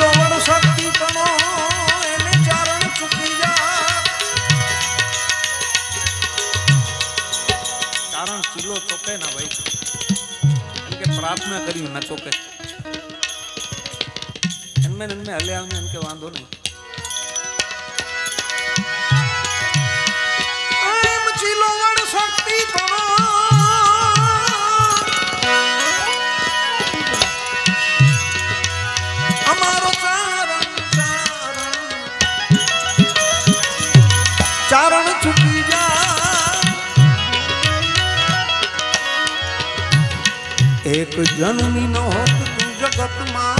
યોવણ શક્તિ કણો એને ચારણ ચૂકી ચારણ ચૂલો ચોકે ના ભાઈ. એમ કે પ્રાર્થના કરી ના ચોકે. એમ એમ હલે આમ એમ કે વાંધો નહીં. જન્મી નો હોત તું જગતમાં.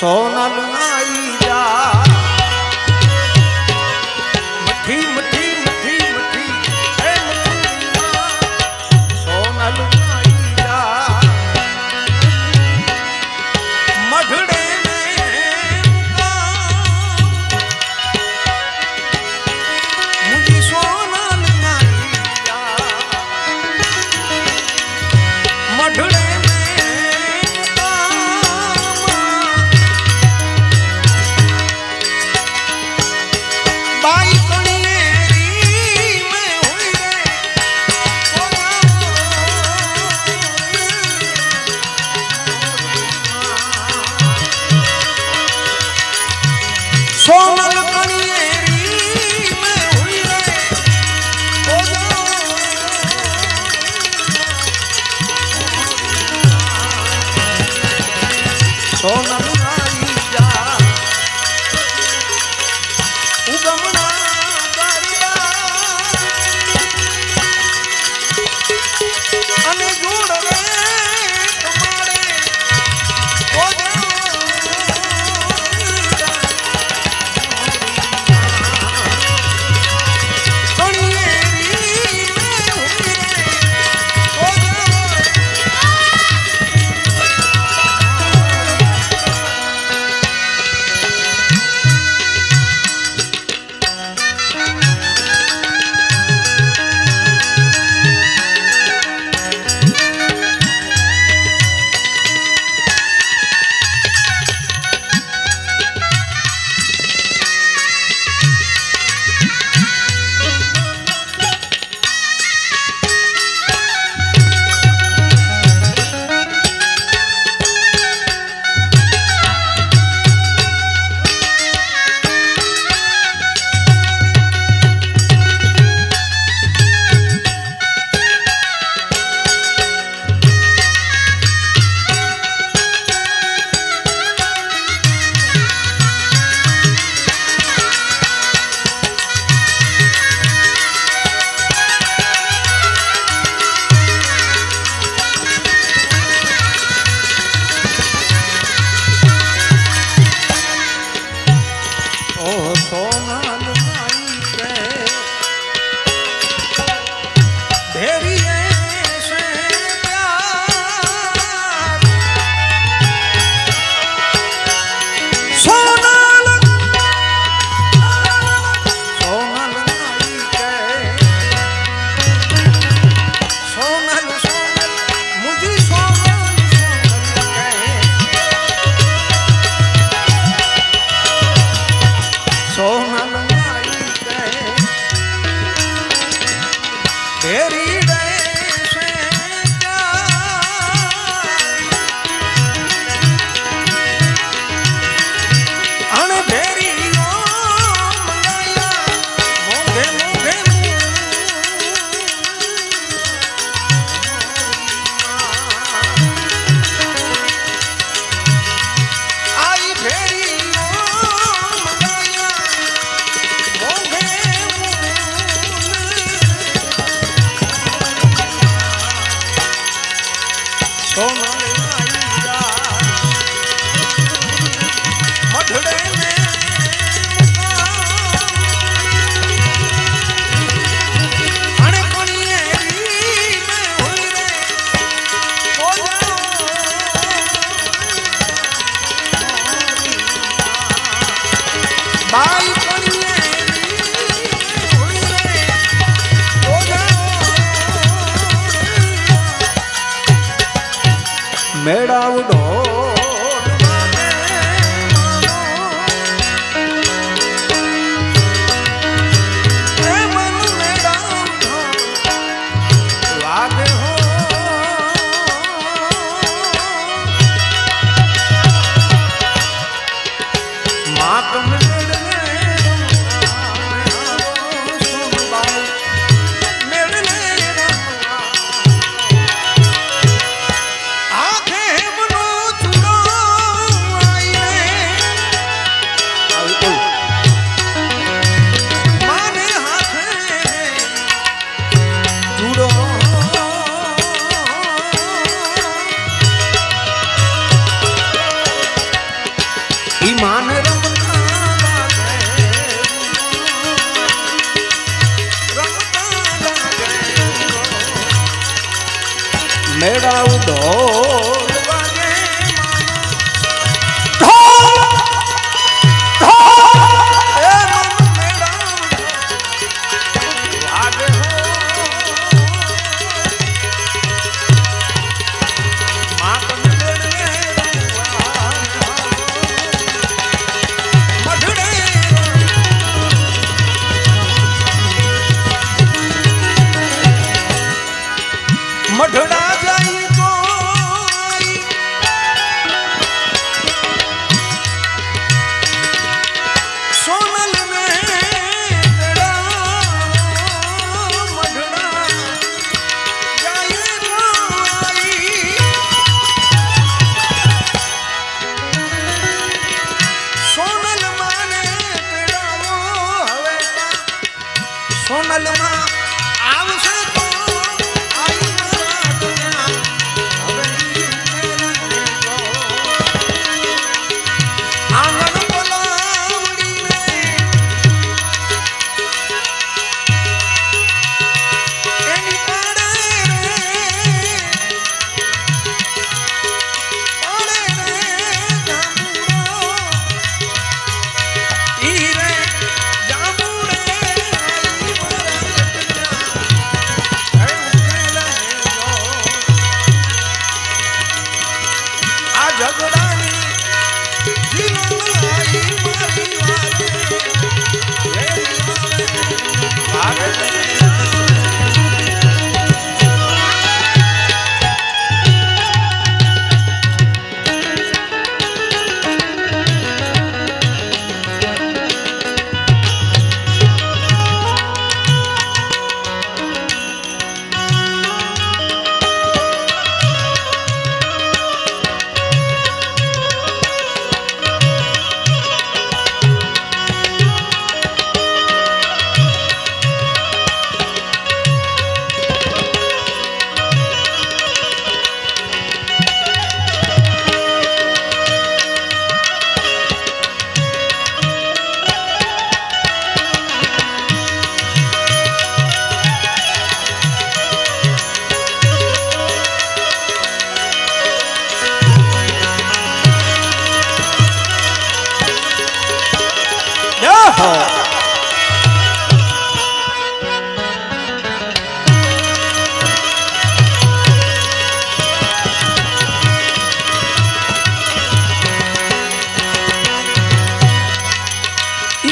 সোনার নাই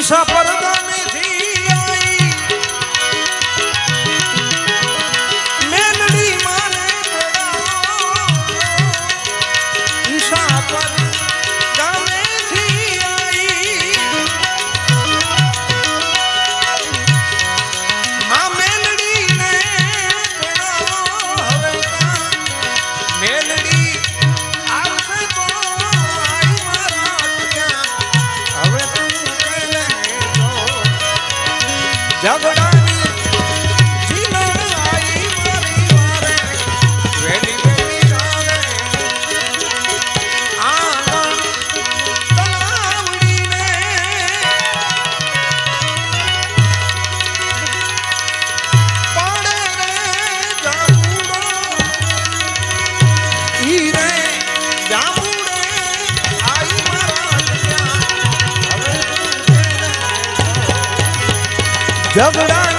সফর Down. ઝઘડાની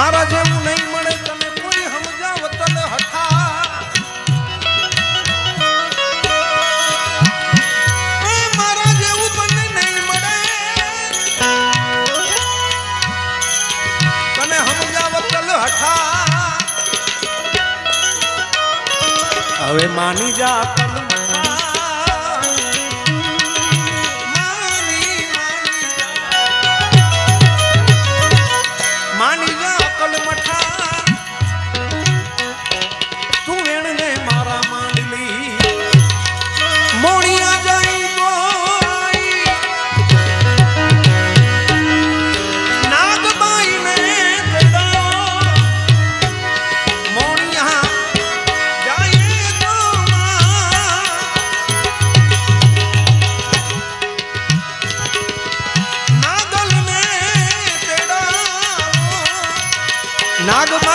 મારા જેવું નહીં મળે તને કોઈ સમજાવ તલ હઠા મારા જેવું તને નહીં મળે. તને સમજાવ તલ હઠા. હવે માની જા નાગબાઈ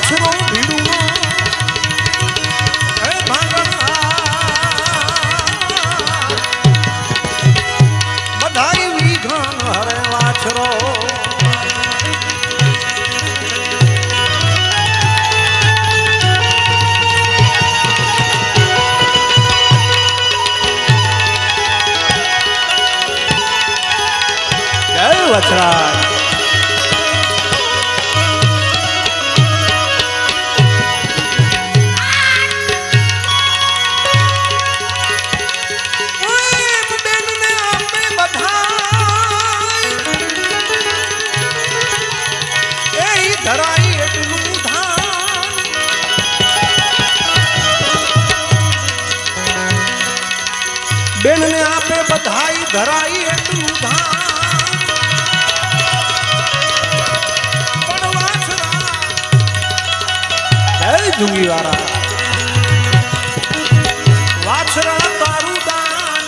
વાછરો જુંગી વાળા વાછરા તારું દાન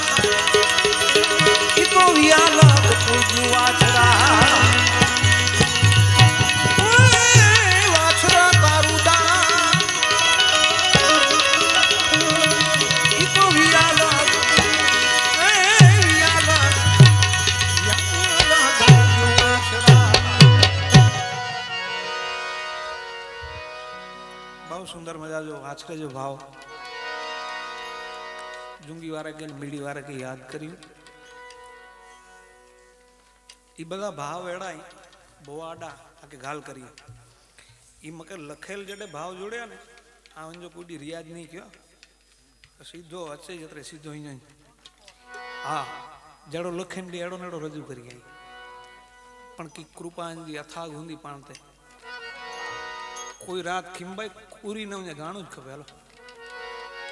ઈ તો વિયાલક બહુ સુંદર મજા જો વાંચકે જો ભાવ. જુંગી વાળા કે મીડી વાળા કે યાદ કર્યું? એ બધા ભાવ એડાય, બહુ આડા, આ કે ગાલ કરી એ મકે લખેલ જડે ભાવ જોડ્યા ને, આ જો કોઈ રિયાજ નહીં કયો. સીધો હશે જત્રે સીધો અહીંયા હા, જડો લખેન એડો નેડો રજૂ કરી આવી પણ કી કૃપાંજી અથાગ હુંદી પાણતે. કોઈ રાત ખીંબાઈ પૂરી ન ગાણું જ ખબર હાલો.